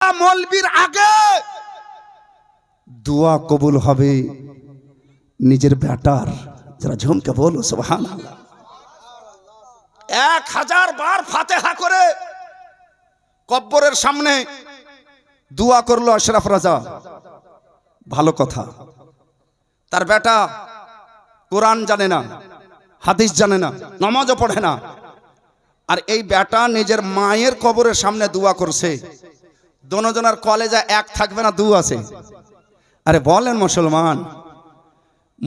মলবির আগে। দোয়া কবুল হবে নিজের বেটার যারা ঝুমকে বলো সুবহান এক হাজার বার ফাতেহা করে কব্বরের সামনে দোয়া করল আশরাফ রাজা। ভালো কথা। তার বেটা কোরআন জানে না, হাদিস জানে না, নামাজও পড়ে না। আর এই বেটা নিজের মায়ের কবরের সামনে দোয়া করছে। দোনোজনার কলেজে এক থাকবে না, দু আছে। আরে বলেন মুসলমান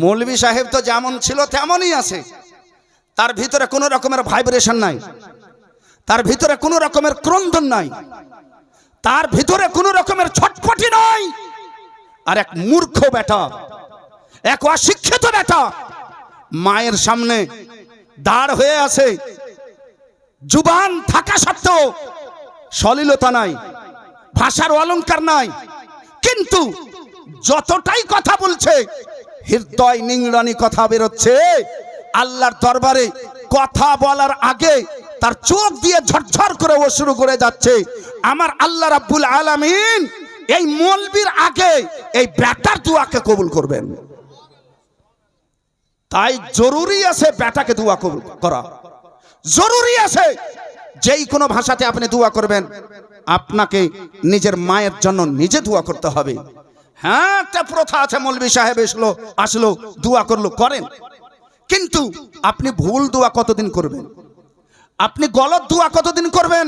মৌলবী সাহেব তো যেমন ছিল তেমনই আছে। তার ভিতরে কোনো রকমের ভাইব্রেশন নাই। তার ভিতরে কোনো রকমের ক্রন্দন নাই। তার ভিতরে কোনো রকমের ছটপটি নাই। আর এক মূর্খ বেটা, এক অশিক্ষিত বেটা মায়ের সামনে দাঁড় হয়ে আছে। জুবান থাকা সত্ত্বেও সলিলতা নাই। ভাষার অলংকার নাই। কিন্তু যতটাই কথা বলছে, হৃদয় নিংড়ানি কথা বেরোচ্ছে। আল্লাহর দরবারে কথা বলার আগে তার চোখ দিয়ে ঝরঝর করে ও শুরু করে যাচ্ছে। আমার আল্লাহ রাব্বুল আলামিন এই মলবির আগে এই ব্যাটার দোয়াকে কবুল করবেন। তাই জরুরি আছে ব্যাটাকে দোয়া কবুল করা। জরুরি আছে যেই কোনো ভাষাতে আপনি দোয়া করবেন। আপনাকে নিজের মায়ের জন্য নিজে দোয়া করতে হবে। হ্যাঁ একটা প্রথা আছে মৌলবী সাহেব এসলো, আসলো, দোয়া করল, করেন। কিন্তু আপনি ভুল দোয়া কতদিন করবেন? আপনি গলত দোয়া কতদিন করবেন?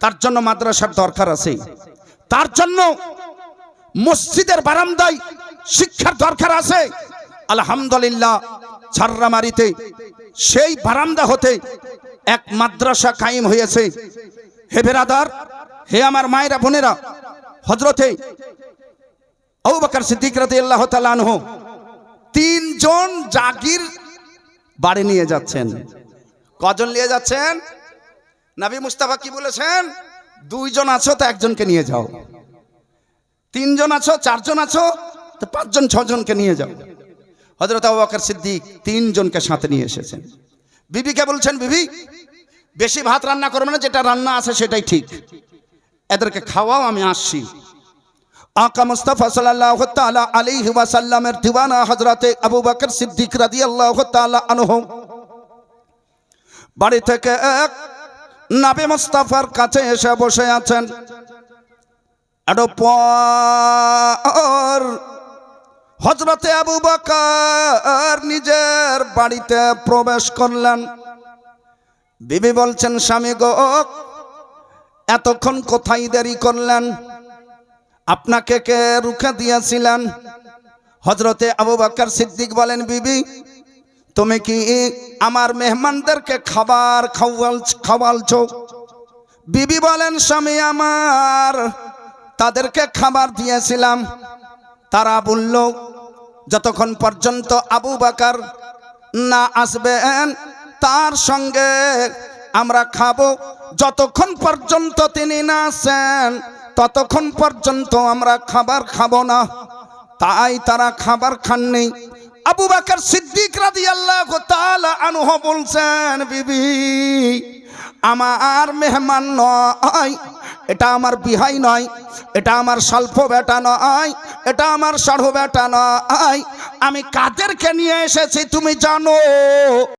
তার জন্য মাদ্রাসার দরকার আছে। তার জন্য মসজিদের বারান্দায় শিক্ষার দরকার আছে। আলহামদুলিল্লাহ ছাররামারিতে সেই বারান্দা হতে এক মাদ্রাসা কায়েম হয়েছে। হে বেরাদার হে আমার মায়েরা, বোনেরা হজরতে সিদ্দিক তাআলা আনহু, তিনজন জাগির বাড়ি নিয়ে যাচ্ছেন। কজন নিয়ে যাচ্ছেন? নাবি মুস্তাফা কি বলেছেন? দুইজন আছো তো একজনকে নিয়ে যাও। তিনজন আছো, চারজন আছো, তো পাঁচজন, ছজনকে নিয়ে যাও। হজরত আবু সিদ্দিক তিনজনকে সাথে নিয়ে এসেছেন। বিবিকে বলছেন, বিবি, বেশি ভাত রান্না করবে না, যেটা রান্না আছে সেটাই ঠিক। এদেরকে খাওয়াও, আমি আসছি। আকা মুস্তাফা সাল্লাল্লাহু তাআলা আলাইহি ওয়াসাল্লামের দিওয়ানা হযরতে আবু বকর সিদ্দিক রাদিয়াল্লাহু তাআলা আনহু। বাড়ি থেকে এক নবী মুস্তাফার কাছে এসে বসে আছেন। এটো পর হজরতে আবু বকর নিজের বাড়িতে প্রবেশ করলেন। বিবি বলছেন, স্বামী গো এতক্ষণ কোথায় দেরি করলেন? আপনাকে কে রুখে দিয়েছিলেন? হজরতে আবু বকর সিদ্দিক বলেন, বিবি, তুমি কি আমার মেহমানদেরকে খাবার খাওয়াল, খাওয়ালছো? বিবি বলেন, স্বামী আমার, তাদেরকে খাবার দিয়েছিলাম। তারা বলল, যতক্ষণ পর্যন্ত আবু বাকার না আসবেন, তার সঙ্গে আমরা খাব যতক্ষণ পর্যন্ত তিনি না আসেন, ততক্ষণ পর্যন্ত আমরা খাবার খাব না। তাই তারা খাবার খাননি। আবু বাকার সিদ্দিক রাদি আল্লাহ আনুহ বলছেন, বিবি, আমার মেহমান নয়। এটা আমার বিহাই নয়। এটা আমার স্বল্প বেটা নয়। এটা আমার সাড়ু বেটা নয়। আমি কাদেরকে নিয়ে এসেছি, তুমি জানো?